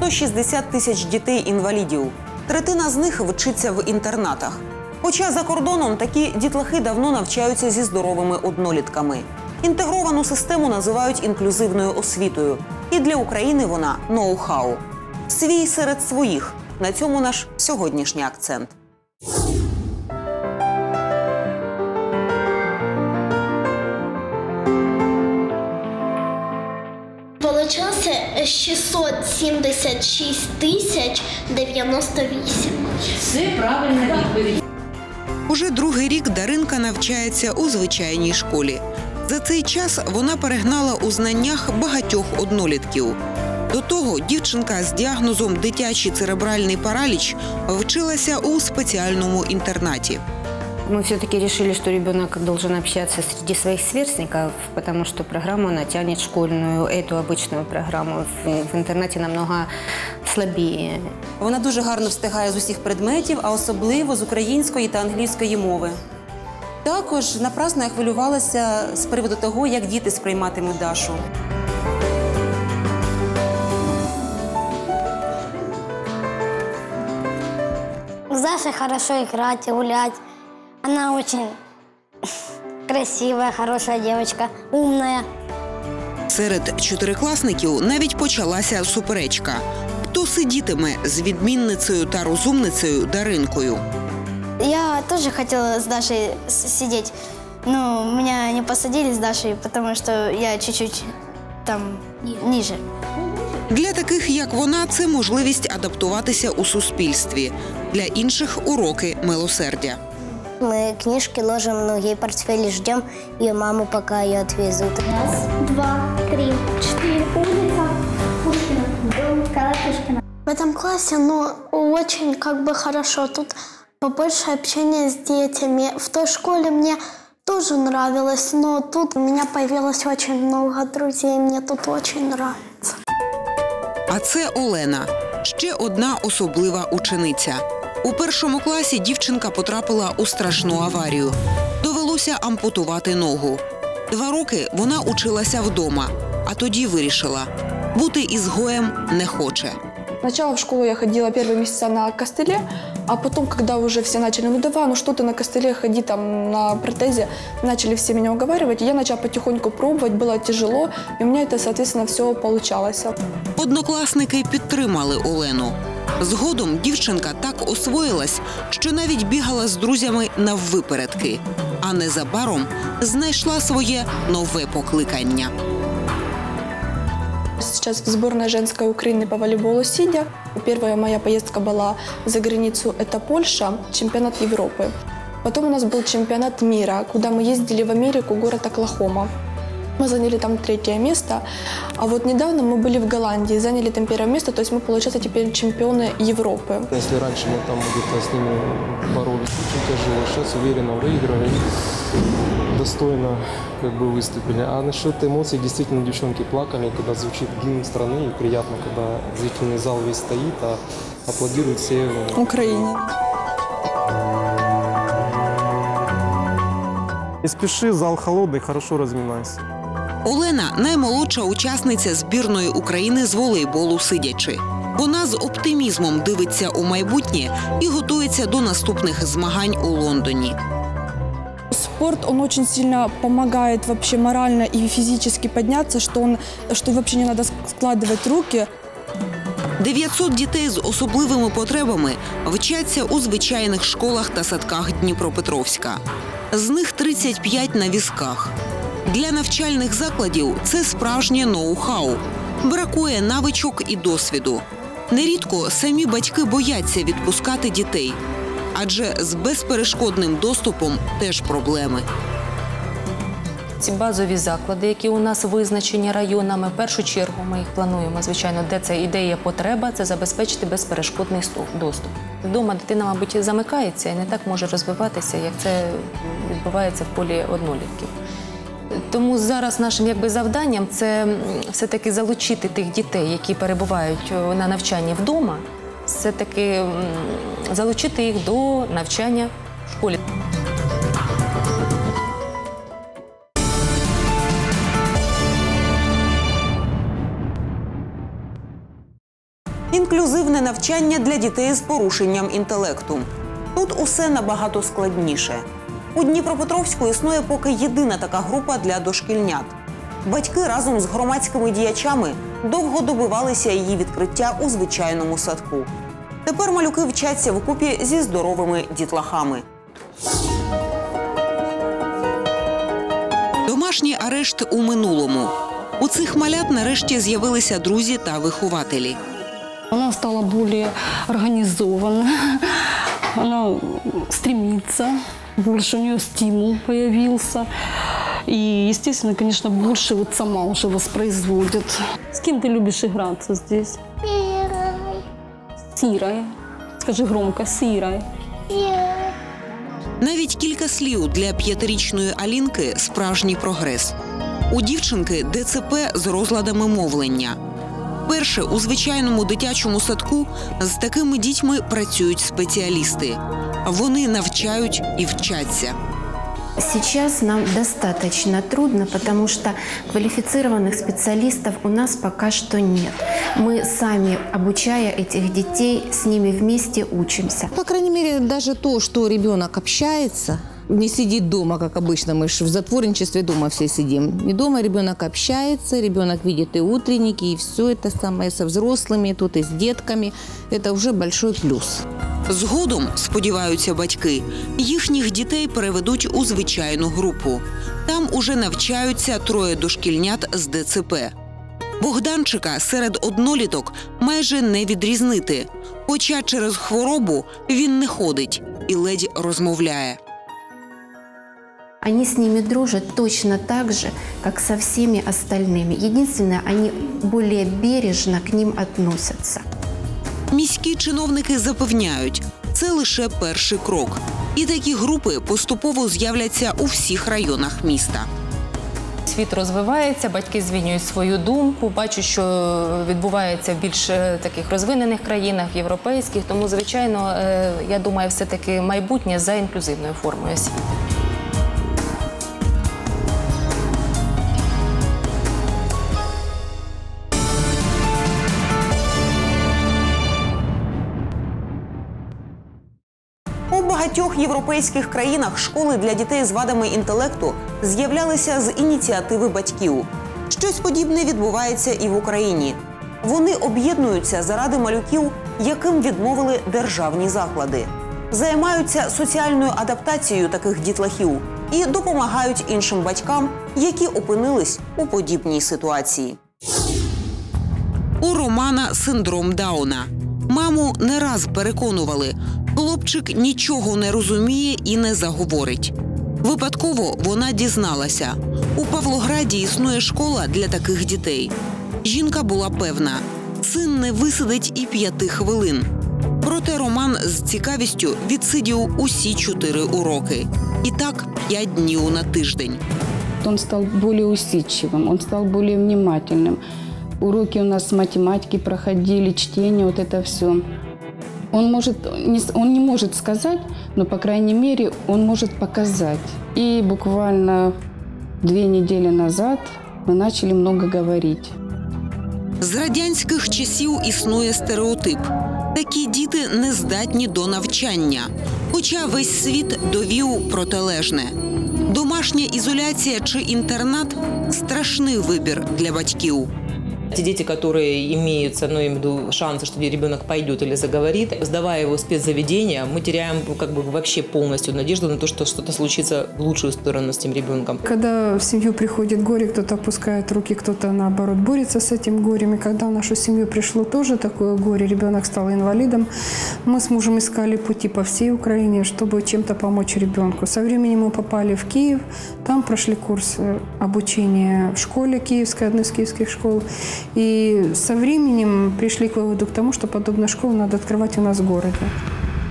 160 тисяч дітей-інвалідів. Третина з них вчиться в інтернатах. Хоча за кордоном такі дітлахи давно навчаються зі здоровими однолітками. Інтегровану систему називають інклюзивною освітою. І для України вона ноу-хау. Свій серед своїх. На цьому наш сьогоднішній акцент. 676 тисяч 98. Це правильна відповідь. Уже другий рік Даринка навчається у звичайній школі. За цей час вона перегнала у знаннях багатьох однолітків. До того дівчинка з діагнозом дитячий церебральний параліч вчилася у спеціальному інтернаті Мы все-таки решили, что ребенок должен общаться среди своих сверстников, потому что программу она тянет школьную, эту обычную программу. В, в интернате намного слабее. Вона дуже гарно встигає з усіх предметів, а особливо з української та англійської мови. Також напрасно я хвилювалася з приводу того, як діти сприйматимуть Дашу. С Дашей хорошо играть и гулять. Она очень красивая, хорошая девочка, умная. Серед чотирикласників навіть почалася суперечка. Хто сидітиме з відмінницею та розумницею Даринкою? Я тоже хотела с Дашей с- сидеть, но меня не посадили с Дашей, потому что я чуть-чуть там ниже. Для таких, як вона, це можливість адаптуватися у суспільстві. Для інших уроки милосердя. Мы книжки ложим в ноги, портфель ждем ее маму, пока ее отвезут. Раз, два, три, четыре. Улица Пушкина. Дом Пушкина. В этом классе, ну, очень как бы хорошо. Тут побольше общения с детьми. В той школе мне тоже нравилось, но тут у меня появилось очень много друзей. Мне тут очень нравится. А це Олена, ще одна особлива учениця. У першому класі дівчинка потрапила у страшну аварію. Довелося ампутувати ногу. Два роки вона училася вдома, а тоді вирішила бути ізгоєм не хоче. Сначала в школу я ходила первые месяца на костыле, а потом, когда уже все начали, ну давай, ну что ты на костыле, ходи там на протезе, начали все меня уговаривать, и я начала потихоньку пробовать, было тяжело, и у меня это, соответственно, все получалось. Однокласники підтримали Олену. Згодом дівчинка так освоїлась, що навіть бігала з друзями наввипередки, а незабаром знайшла своє нове покликання. Сейчас в сборной женской Украины по волейболу сидя. Первая моя поездка была за границу, это Польша, чемпионат Европы. Потом у нас был чемпионат мира, куда мы ездили в Америку, город Оклахома. Мы заняли там третье место. А вот недавно мы были в Голландии, заняли там первое место, то есть мы, получается, теперь чемпионы Европы. Если раньше мы там где-то с ними боролись очень тяжело, сейчас уверенно выиграли достойно как бы выступили. А насчет эмоций, действительно, девчонки плакали, когда звучит гимн страны, и приятно, когда зрительный зал весь стоит, а аплодируют все Украине. Не спеши, зал холодный, хорошо разминайся. Олена наймолодша учасниця збірної України з волейболу сидячи. Вона з оптимізмом дивиться у майбутнє і готується до наступних змагань у Лондоні. Спорт, он очень сильно помогает вообще морально и физически подняться, что, он, что вообще не надо складывать руки, 900 дітей з особливими потребами вчаться у звичайних школах та садках Дніпропетровська. З них 35 на візках. Для навчальних закладів це справжнє ноу-хау. Бракує навичок і досвіду. Нерідко самі батьки бояться відпускати дітей, адже з безперешкодним доступом теж проблеми. Ці базові заклади, які у нас визначені районами, в першу чергу ми їх плануємо. Звичайно, де це ідея потреба, це забезпечити безперешкодний ступ- доступ. Вдома дитина, мабуть, замикається і не так може розвиватися, як це відбувається в полі однолітків. Тому зараз нашим якби завданням це все-таки залучити тих дітей, які перебувають на навчанні вдома, все-таки залучити їх до навчання в школі. інклюзивне навчання для дітей з порушенням інтелекту. Тут усе набагато складніше. У Дніпропетровську існує поки єдина така група для дошкільнят. Батьки разом з громадськими діячами довго добивалися її відкриття у звичайному садку. Тепер малюки вчаться вкупі зі здоровими дітлахами. Домашній арешт у минулому. У цих малят нарешті з'явилися друзі та вихователі. Она стала более организована, она стремится, больше у нее стимул появился. И, естественно, конечно, больше вот сама уже воспроизводит. С кем ты любишь играться здесь? С Ирой. Скажи громко, с Ирой. Навіть кілька слів для п'ятирічної Алінки справжній прогрес. У дівчинки ДЦП з розладами мовлення. Перше у звичайному дитячому садку з такими дітьми працюють спеціалісти. Вони навчають і вчаться. Сейчас нам достаточно трудно, потому что квалифицированных специалистов у нас пока что нет. Мы сами, обучая этих детей, с ними вместе учимся. По крайней мере, даже то, что ребенок общается, не сидит дома, как обычно, мы же в затворничестве дома все сидим. Не дома ребенок общается, ребенок видит и утренники, и все это самое со взрослыми, тут и с детками. Это уже большой плюс. Згодом, сподіваються батьки, їхніх дітей переведуть у звичайну групу. Там уже навчаються троє дошкільнят з ДЦП. Богданчика серед одноліток майже не відрізнити, хоча через хворобу він не ходить і ледь розмовляє. Они с ними дружат точно так же, как со всеми остальными. Единственное, они более бережно к ним относятся. Міські чиновники запевняють, це лише перший крок. І такі групи поступово з'являться у всіх районах міста. Світ розвивається, батьки змінюють свою думку. Бачу, що відбувається в більш е, таких розвинених країнах, європейських. Тому, звичайно, е, я думаю, все таки майбутнє за інклюзивною формою освіти. Європейських країнах школи для дітей з вадами інтелекту з'являлися з ініціативи батьків. Щось подібне відбувається і в Україні. Вони об'єднуються заради малюків, яким відмовили державні заклади, займаються соціальною адаптацією таких дітлахів і допомагають іншим батькам, які опинились у подібній ситуації. У Романа синдром Дауна. Маму не раз переконували, хлопчик нічого не розуміє і не заговорить. Випадково вона дізналася, у Павлограді існує школа для таких дітей. Жінка була певна, син не висидить і п'яти хвилин. Проте Роман з цікавістю відсидів усі чотири уроки. І так п'ять днів на тиждень. Он стал более усидчивым, он стал более внимательным. Уроки у нас математики проходили, чтение, вот это все. Он, может, не, он не может сказать, но, по крайней мере, он может показать. И буквально две недели назад мы начали много говорить. З радянських часів існує стереотип: такі діти не здатні до навчання. Хоча весь світ довів протилежне. Домашня ізоляція чи інтернат страшний вибір для батьків. Те дети, которые имеют, ну, я имею в виду, шансы, что ребенок пойдет или заговорит, сдавая его в спецзаведение, мы теряем ну, как бы вообще полностью надежду на то, что что-то случится в лучшую сторону с тем ребенком. Когда в семью приходит горе, кто-то опускает руки, кто-то наоборот борется с этим горем. И когда в нашу семью пришло тоже такое горе, ребенок стал инвалидом, мы с мужем искали пути по всей Украине, чтобы чем-то помочь ребенку. Со временем мы попали в Киев, там прошли курс обучения в школе киевской, одной из киевских школ. И со временем пришли к выводу к тому, что подобную школу надо открывать у нас в городе.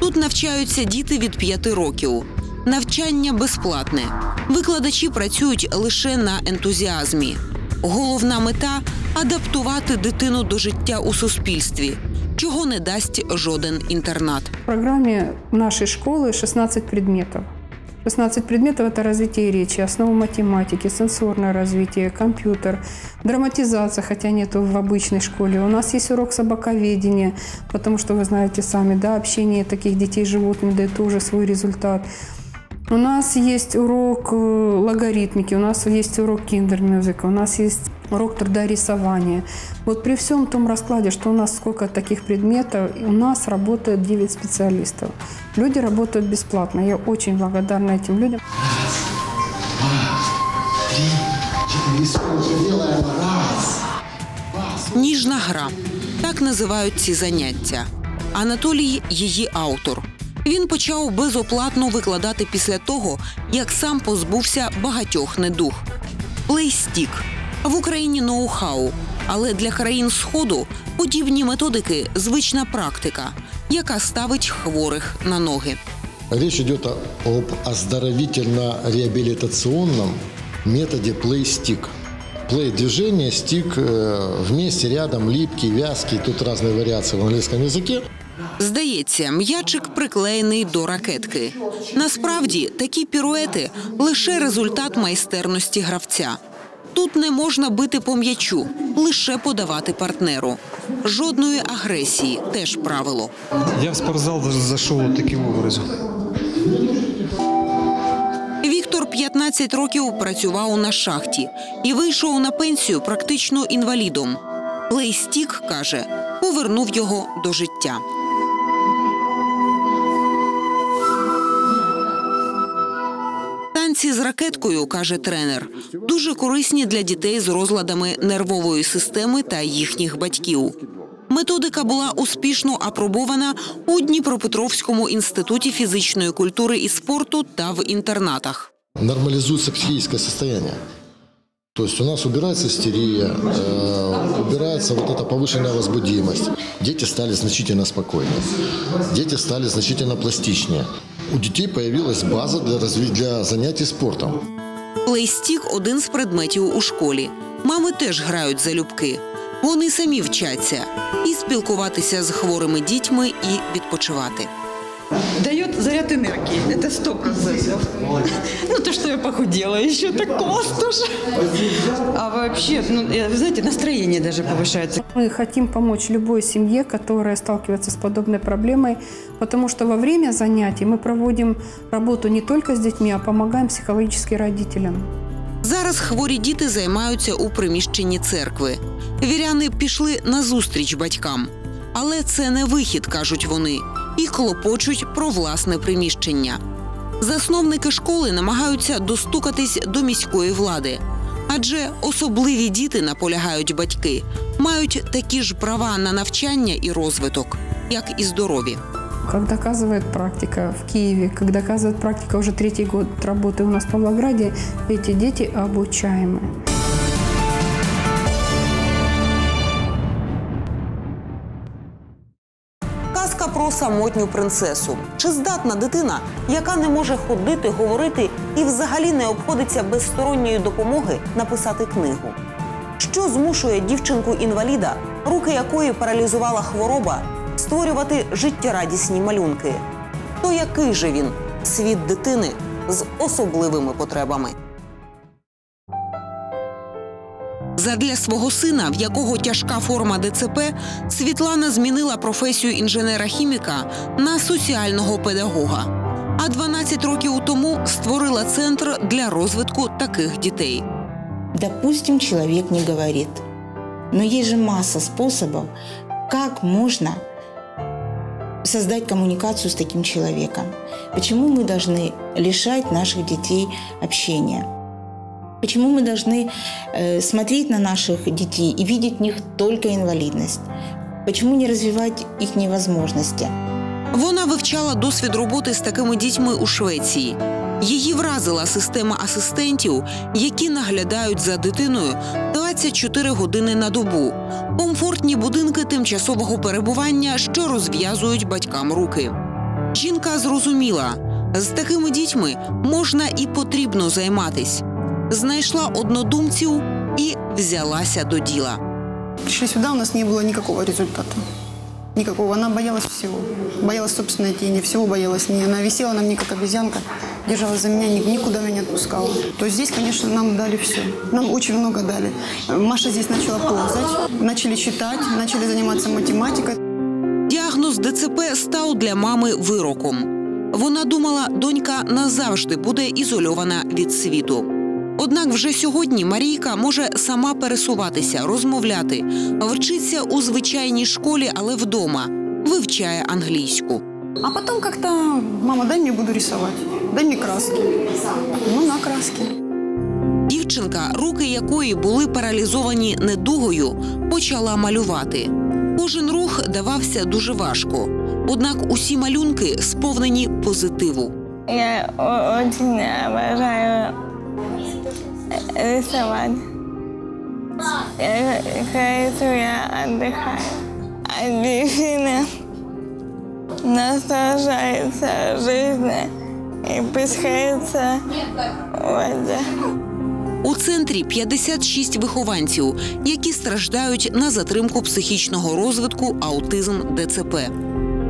Тут навчаються діти від п'яти років. Навчання безплатне. Викладачі працюють лише на ентузіазмі. Головна мета адаптувати дитину до життя у суспільстві, чого не дасть жоден інтернат. В программе нашей школы 16 предметов. 16 предметов – это развитие речи, основы математики, сенсорное развитие, компьютер, драматизация, хотя нету в обычной школе. У нас есть урок собаковедения, потому что вы знаете сами, да, общение таких детей с животными дает тоже свой результат. У нас есть урок э, логаритмики, у нас есть урок киндер-мюзика, у нас есть урок трудорисования. Вот при всем том раскладе, что у нас сколько таких предметов, у нас работает 9 специалистов. Люди работают бесплатно. Я очень благодарна этим людям. Ніжна гра так називають ці заняття. Анатолій її автор. Він почав безоплатно викладати після того, як сам позбувся багатьох недуг. Плейстік в Україні ноу-хау, але для країн Сходу подібні методики звична практика, яка ставить хворих на ноги. Речь идет о- об оздоровительно-реабилитационном методе плей-стик. Плей – движение, стик э, вместе, рядом, липкий, вязкий. Тут разные вариации в английском языке. Здається, м'ячик приклеєний до ракетки. Насправді такі піруети лише результат майстерності гравця. Тут не можна бити по м'ячу, лише подавати партнеру. Жодної агресії теж правило. Я в спортзал вот таким образом. Віктор 15 років працював на шахті і вийшов на пенсію практично інвалідом. Плейстік каже, повернув його до життя. Танці з ракеткою, каже тренер, дуже корисні для дітей з розладами нервової системи та їхніх батьків. Методика була успішно апробована у Дніпропетровському інституті фізичної культури і спорту та в інтернатах. Нормализуется психическое состояние. То есть у нас убирается истерия, э, убирается вот эта повышенная возбудимость. Дети стали значительно спокойнее. Дети стали значительно пластичнее. У дітей появилась база для, разви- для занятий спортом. Плейстік один з предметів у школі. Мами теж грають залюбки. Вони самі вчаться і спілкуватися з хворими дітьми, і відпочивати. Дает заряд энергии, это сто процентов. Ну, то, что я похудела, еще так класс тоже. А вообще, ну, э, вы знаете, настроение даже повышается. Мы хотим помочь любой семье, которая сталкивается с подобной проблемой, потому что во время занятий мы проводим работу не только с детьми, а помогаем психологически родителям. Зараз хворі діти займаються у приміщенні церкви. Віряни пішли на зустріч батькам. Але це не вихід, кажуть вони, і клопочуть про власне приміщення. Засновники школи намагаються достукатись до міської влади. Адже особливі діти, наполягають батьки, мають такі ж права на навчання і розвиток, як і здорові. Как доказывает практика в Киеве, как доказывает практика уже третий год работы у нас в Павлограде, эти дети обучаемы. Самотню принцесу. Чи здатна дитина, яка не може ходити, говорити і взагалі не обходиться без сторонньої допомоги, написати книгу? Що змушує дівчинку-інваліда, руки якої паралізувала хвороба, створювати життєрадісні малюнки? То який же він світ дитини з особливими потребами? Задля свого сина, в якого тяжка форма ДЦП, Світлана змінила професію інженера-хіміка на соціального педагога. А 12 років тому створила центр для розвитку таких дітей. Допустим, человек не говорит. Но есть же масса способов, как можно создать коммуникацию с таким человеком. Почему мы должны лишать наших детей общения? Почему мы должны э, смотреть на наших детей и видеть в них только инвалидность? Почему не развивать их возможности? Вона вивчала досвід роботи з такими дітьми у Швеції. Її вразила система асистентів, які наглядають за дитиною 24 години на добу, комфортні будинки тимчасового перебування, що розв'язують батькам руки. Жінка зрозуміла, з такими дітьми можна і потрібно займатись. Знайшла однодумців і взялася до діла. Пришли сюда, у нас не было никакого результата. Никакого. Она боялась всего. Боялась собственной тени, всего боялась. Не- Она висела на мне, как обезьянка, держалась за меня, никуда меня не отпускала. То есть здесь, конечно, нам дали все. Нам очень много дали. Маша здесь начала ползать, начали читать, начали заниматься математикой. Діагноз ДЦП став для мами вироком. Вона думала, донька назавжди буде ізольована від світу. Однак вже сьогодні Марійка може сама пересуватися, розмовляти, вчиться у звичайній школі, але вдома, вивчає англійську. А потом как-то, мама, дай мне буду рисовать, дай мне краски. Ну, на краски. Дівчинка, руки якої були паралізовані недугою, почала малювати. Кожен рух давався дуже важко. Однак усі малюнки сповнені позитиву. Я очень обожаю рисовать. Я рисую, я отдыхаю. А дельфины наслаждаются жизнью и пускаются в. У центрі 56 вихованців, які страждають на затримку психічного розвитку, аутизм, ДЦП.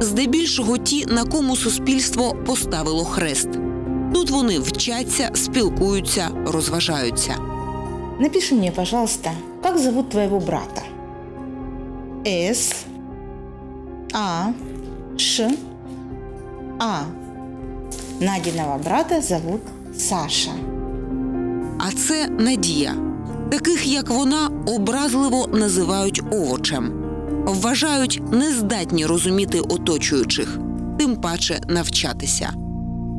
Здебільшого ті, на кому суспільство поставило хрест. Тут вони вчаться, спілкуються, розважаються. Напиши мне, пожалуйста, как зовут твоего брата? С, А, Ш, А. Надиного брата зовут Саша. А це Надія. Таких як вона образливо називають овочем. Вважають нездатні розуміти оточуючих, тим паче навчатися.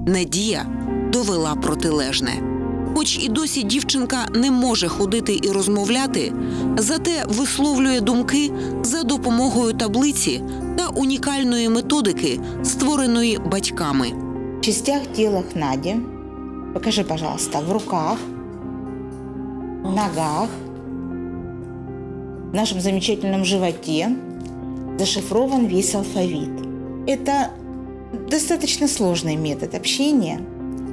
Надія довела протилежне. Хоч і досі дівчинка не може ходити і розмовляти, зате висловлює думки за допомогою таблиці та унікальної методики, створеної батьками. В частях тела Нади, покажи, пожалуйста, в руках, в ногах, в нашем замечательном животе зашифрован весь алфавит. Это достаточно сложный метод общения,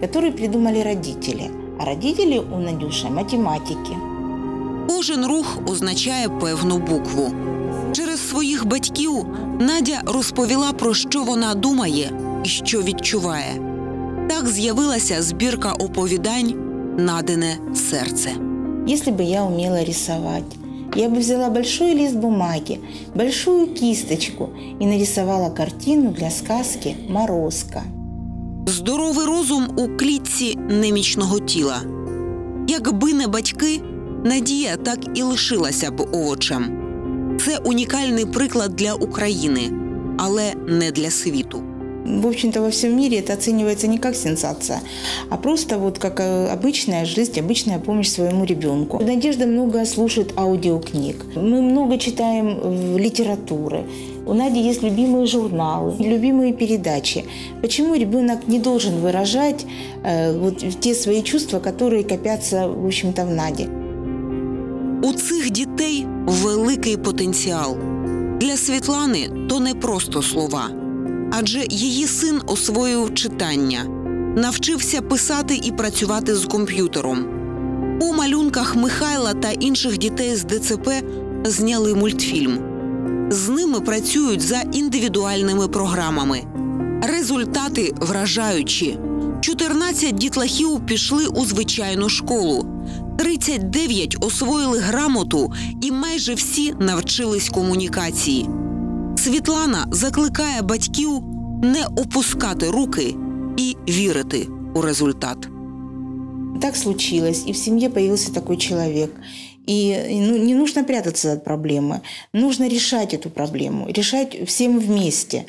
который придумали родители. А родители у Надюши математики. Кожен рух означає певну букву. Через своїх батьків Надя розповіла про що вона думає і що відчуває. Так з'явилася збірка оповідань Надине серце. Если бы я умела рисовать, я бы взяла большой лист бумаги, большую кисточку и нарисовала картину для сказки «Морозко». Здоровий розум у клітці немічного тіла. Якби не батьки, Надія так і лишилася б овочем. Це унікальний приклад для України, але не для світу. В общем-то, во всем мире это оценивается не как сенсация, а просто вот как э, обычная жизнь, обычная помощь своему ребенку. Надежда много слушает аудиокниг. Мы много читаем э, литературы. У Нади есть любимые журналы, любимые передачи. Почему ребенок не должен выражать э, вот те свои чувства, которые копятся, в общем-то, в Наде? У цих дітей великий потенціал. Для Світлани то не просто слова, Адже її син освоїв читання, навчився писати і працювати з комп'ютером. У малюнках Михайла та інших дітей з ДЦП зняли мультфільм. З ними працюють за індивідуальними програмами. Результати вражаючі. 14 дітлахів пішли у звичайну школу. 39 освоїли грамоту і майже всі навчились комунікації. Світлана закликає батьків не опускати руки і вірити у результат. Так случилось, и в семье появился такой человек. И ну, не нужно прятаться от проблемы, нужно решать эту проблему, решать всем вместе.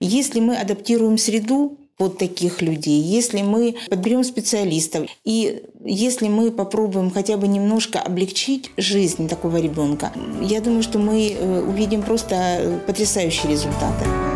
Если мы адаптируем среду под таких людей, если мы подберем специалистов, и если мы попробуем хотя бы немножко облегчить жизнь такого ребенка, я думаю, что мы э, увидим просто потрясающие результаты.